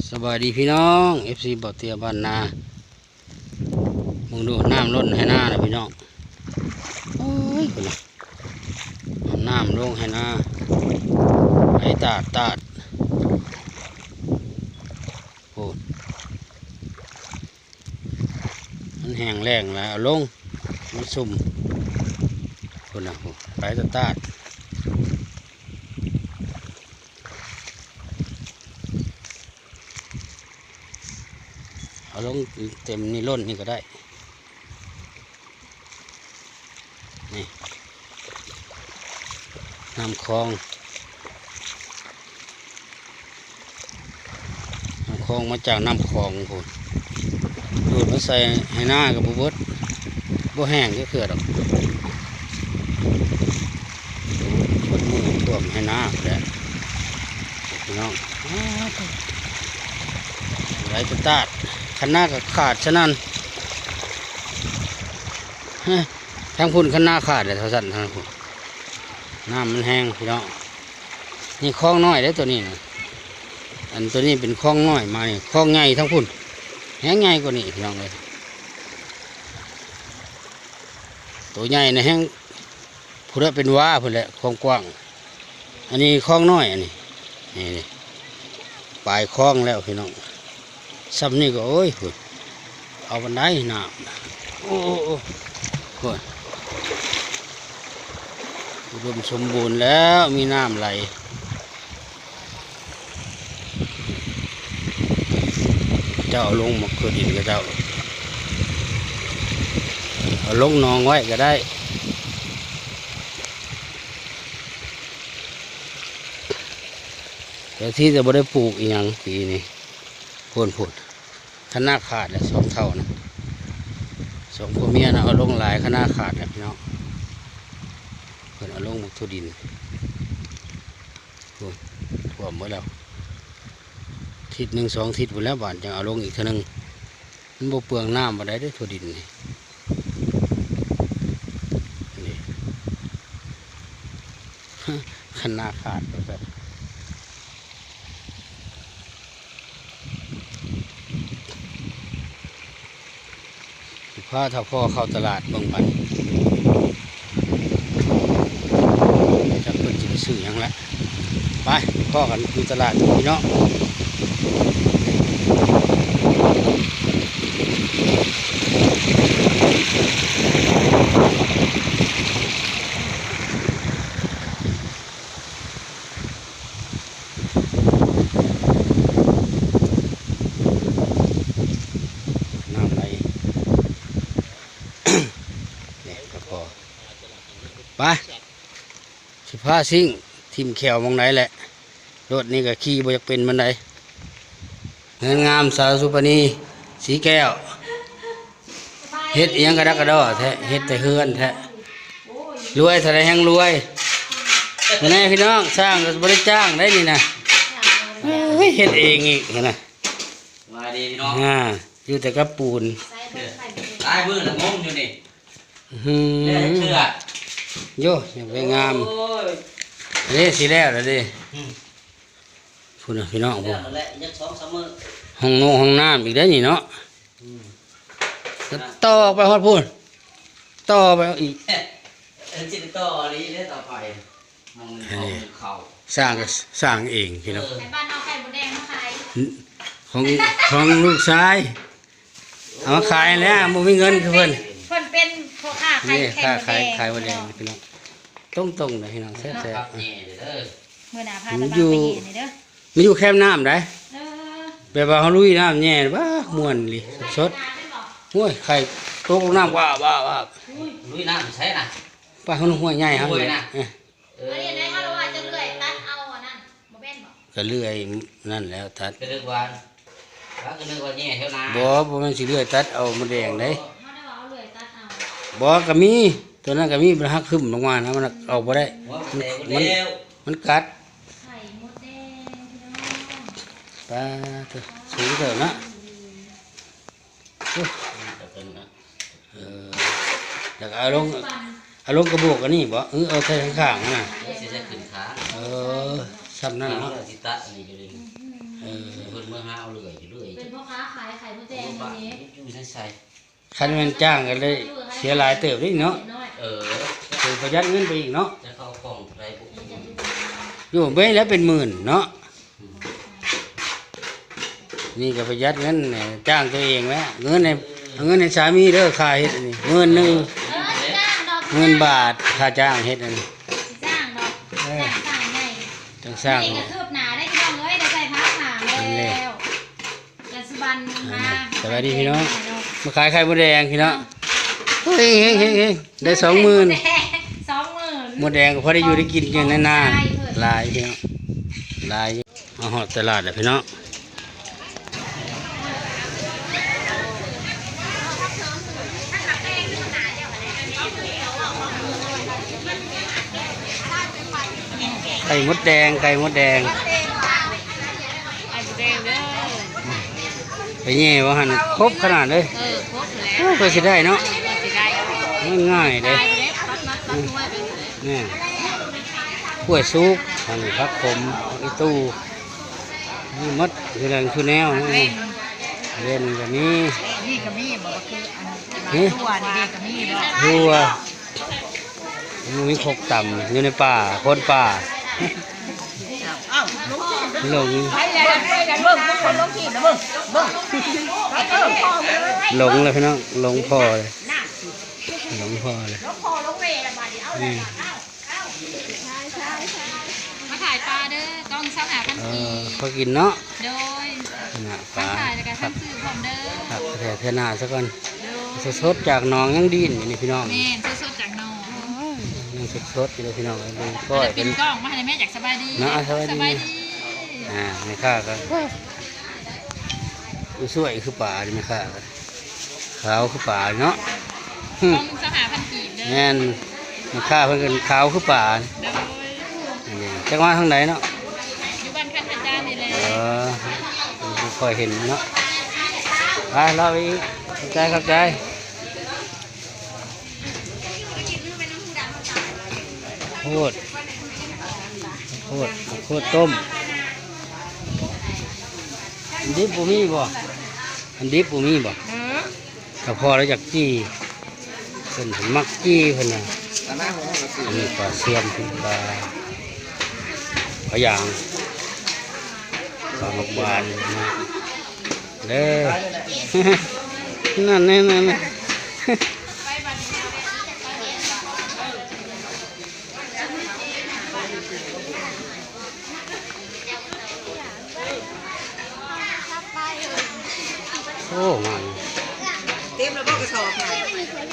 สบายดีพี่น้องเอฟซีบ่อเตียบ้านนามึงดูน้ำล้นให้หน้านะพี่น้องโอ้ยคุณน้ำลงให้หน้าให้ตาดตาดโอ้มันแห้งแรงแล้วลงมันสุ่มคุณนะโอ้ไปตาดตาด เอา ลงเต็มนี่ล้นนี่ก็ได้ นี่น้ำคลอง น้ำคลองมาจากน้ำคลองคุณดูดมาใส่ให้หน้ากับบุบดบ่แห้งก็เกิดหรอกฝนมือท่วมให้หน้าแหล้วพี่น้องอ้าวไหลจะตาด คันาก็ขาดฉะนั้นฮะทางพุ่นคันหน้าขาดเลยเท่าสั้นทางพุ่นน้ำมันแห้งพี่น้องนี่คลองน้อยได้ตัวนี้นะอันตัวนี้เป็นคลองน้อยมานี่คลองใหญ่ทั้งพุ่นแห้งใหญ่กว่านี้พี่น้องเลยตัวใหญ่นะแห้งพูดว่าเป็นว่าพุ่นแหละคลองกว้าง อันนี้คลองน้อยอันนี้นี่นี่ปลายคลองแล้วพี่น้อง ซ้ำนี่ก็โอ้ยเอาบันไดน้ำโอ้โอ้โอ้พุ่นอุดมสมบูรณ์แล้วมีน้ำไหลเจ้าลงมาคือดินก็เจ้าเอาลงนองไว้ก็ได้แต่ที่จะไม่ได้ปลูกอีหยังปีนี้ พูนพูดขนาขาดเลยสองเท่านะสองผัวเมียนะเอาลงหลายขนาขาดนะพี่น้องเพิ่นเอาลงมุกทุดินพูนท่วมหมดแล้วทิศหนึ่งสองทิศหมดแล้วบานจะเอาลงอีกทีนึงมันบ่เปลืองน้ำมาได้ด้วยทุดินนี่ขนาดขาดแบบ พาถ้าพ่อเข้าตลาดบางปันจะเพิ่นจะไปซื้อยังละไปพ่อกันอยู่ตลาดพี่น้องน้ำไหล นี่ก็พอไป สิพาซิ่งทิมแขวมองไหนแหละ รถนี่ก็ขี่บ่อยากเป็นมันไดเงินงามสาวสุปนีสีแก้วเฮ็ดเอียงกระดักกระดอแท้เฮ็ดแต่เฮือนแท้รวยเท่าไรแห่งรวยแน่พี่น้องสร้างก็บริจ้างได้นี่นะเฮ้ยเฮ็ดเองอีกนะมาดีพี่น้องอ่าอยู่แต่กับปูนตายมือละงงอยู่นี่อื้อหืเด้อเชื่อ โยยังไปงามโอ้ยอันนี้สีแล้วแล้วดิอืมพูดนะพี่น้องพูแล้ดวแหละยังสองสามมือห้องนงห้องน้ำอีกได้อนี่เนาะอืมก็ต่อไปฮอดพูดต่อไปเอาอีกเอ๊ะเอ็นจิตต่อนี้ได้ต่อไปมองเขาเขาสร้างก็สร้างเองพี่น้องเออในบ้านเอาไข่มดแดงมาขายของของลูกชายเอามาขายแล้วบ่มีเงินคือเพิ่น เพิ่นเป็นพ่อค้าไข่นี่ไข่ค่ามดแดขายงขายวันแดงพี่น้องต้มตรงๆเลยพี่น้องแซ่บครับนี่เด้อเมื่อหน้าพาตะบางไปเห็นนี่เด้อๆมันอยู่แคมน้ำได้เออแบบว่าเขาลุยน้ำแย่บ้าม่วนเลยสดงานได้บอกๆโอ้ยไข่ตกลงน้ำว้าวว้าวว้าวลุยน้ำใช่น่ะไปเขาลงห้วยใหญ่ครับห้วยน่ะ เอ้ยเอเอออเดี๋ยวได้ถ้าเราว่าจะเลื่อยตัดเอาอันนั้นบ่แม่นบอกก็เลื่อยนั่นแล้วตัดก็นึกว่าแล้วก็นึกว่าแย่เท่านั้นบ่บ่แม่นสิเลื่อยตัดเอามาแดงได้ เอาบ่ก็มีตัวนั้นก็มีมันหักขึ้นลงมานะมันเอาบ่ได้ ว่ามันเร็วมันกัดไข่มดแดงพี่น้องปลาตัวสูงเถอะนะโอ้ยจะเป็นนะเออแล้วก็เอาลงปันเอาลงกระบอกอันนี้บ่เออเอาใส่ข้างๆนั่นน่ะเดี๋ยวสิจะขึ้นขาเออซ้ำนั่นนี่เนาะเราสิตะนี่อยู่ดิอเออ เพิ่นเมื่อหาเอาเลื่อยเลื่อยเป็นพ่อค้าขายไข่มดแดงบ้าอันนี้อยู่ในใส่ คันแมันจ้างกันเลยเสียหลายเติบเด้เนาะน้อยเออคือประหยัดเงินไปอีกเนาะจะเข้าของไรปุ๊บอยู่เบ้แล้วเป็นหมื่นเนาะนี่ก็ประหยัดเงินเนี่ยจ้างตัวเองแล้วเงินในเอาเงินในสามีเด้อค่าเฮ็ดอันนี้เงินหนึงเออสิจ้างดอกเงินบาทค่าจ้างเฮ็ดอันนี้สิจ้างดอกเออจ้างสร้างใหญ่ต้องสร้างนี่ก็คืบหน้าได้พี่น้องเอ้ยได้ใส่พักหนาแล้วยาสุบันมา สวัสดีพี่น้อง มาขายไข่มดแดงพี่เนาะเฮ้ยเฮ้ยเฮ้ยเฮ้ยได้สองหมื่นสองหมื่นมดแดงก็พอได้อยู่ได้กินกันนานๆหลายพี่เนาะหลายอยู่เอาหอดตลาดเลยพี่เนาะไข่มดแดงไข่มดแดง ไปแย่ว่าหันครบขนาดเลยเออครบแล้วโอ้ก็สิได้เนาะสิได้ง่ายๆเลยได้เลยตัดนัดตัดหัวไปเลยนี่กล้วยซุกอันนี้พักผมอีตู้นี่มดคือแรงชูแนวนี่เล่นกับนี้นี่ก็มีบอกว่าคืออันนี่ตัวนี่เด็กก็มีเนาะทัวมันมีคกต่ำอยู่ในป่าคนป่าอ้าวห ลงไปเลยไปเลยเบิ่งเบิ่งคนลงที่นะเบิ่งเบิ่งไปเบิ่งพ่อเลยหลงเลยพี่น้องหลงพ่อเลยหลงพ่อเลยพ่อลงเวละบาดนี้เอาอืมมาถ่ายปลาเด้อกล้องเช้าหาพันเอกีอพอกินเนาะโดยน่ะปทั้ลางถ่ายแล้วก็ครัทั้บงซื้อพร้อมเด้อครับแต่เทหนาซะก่อนโดยสดๆจากหนองยังดินอยู่นี่พี่น้องแม่นสดๆจากน้องยังสดๆอยู่เลยพี่น้องดูก้อยเป็เป็นน กล้องมาให้แม่อยากสบายดีเนาะสบายดี สบายดี อ่าไม่ค่าก็คือสวยคือป่าดิไม่ค่าก็ขาวคือป่าเนาะหึกล้องเช้าหาพันกีบเด้อแม่นไม่ค่าเพิ่นกันขาวคือป่าโดยอันนี้จักมาทางไหนเนาะอยู่บ้านพันอาจารย์นี่แหละเออบ่ค่อยเห็นเนาะไปเราไปอีกขอบใจขอบใจโคตรโคตรโคตรต้มอัน ดิบบ่มีบ่อันดิบบ่มีบ่เออถ้าพอแล้วจากจี้เพิ่นห็นมักจี้เพิ่นน่ะอันนี้ปลาเสียมปลาปลาอย่างปลาหมกบานนะเด้อนั่นนั่นนั่น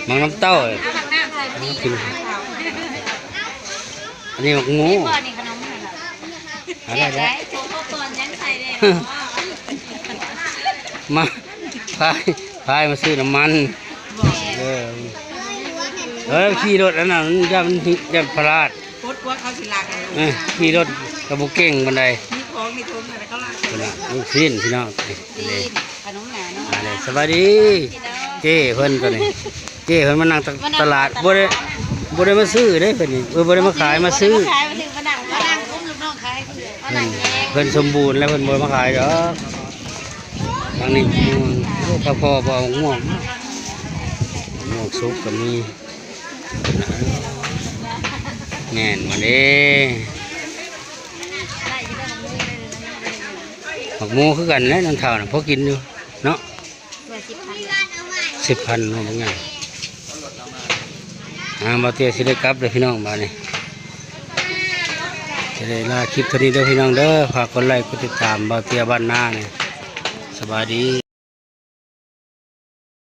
มันน้ำเต้าเอ้ยเอาผักหน้าใส่ดีกิน อันนี้หมกงู นี่บ่นี่ขนมนี่ล่ะอะไรแจกได้ได้โชว์พ่อก่อนยังใส่ได้มาพายพายมาซื้อน้ำมันเออเออขี่รถอันนั้นมันจะมันจะพลาดโคตรกว่าเขาสิลากกันเออขี่รถกระบุเก่งบันไดมีของมีทุนอะไรเขาลากพุ่นน่ะลูกสิ้นพี่น้องนี่เลยขนมหนาเนาะมาเลยสวัสดี เจ้เพิ่นตัวนี้ เจ้เพิ่นมานั่งตลาดบ่ได้บ่ได้มาซื้อเด้เพิ่นนี่เออบ่ได้มาขายมาซื้อขายมาถึงมานั่งมานั่งอุ้มลูกน้องขายคือมานั่งเองเพิ่นสมบูรณ์แล้วเพิ่นบ่มาขายดอกทางนี้ม่วงโอ้ถ้าพอบ่เอาม่วงม่วงสุกก็มีแม่นมาเด้หมักหมูคือกันแหล้วนั่นเท่าน่ะพอกินอยู่เนาะเบอร์สิบพันสิบพันว่าบ่ไง อาบาเตียสิได้กลับเด้อพี่น้องมาเนี้จะได้ลาคลิปเท่านี้เด้อพี่น้องเด้อฝากกดไลค์กดติดตามบาเตียบ้านหน้าเนี่ยสบายดี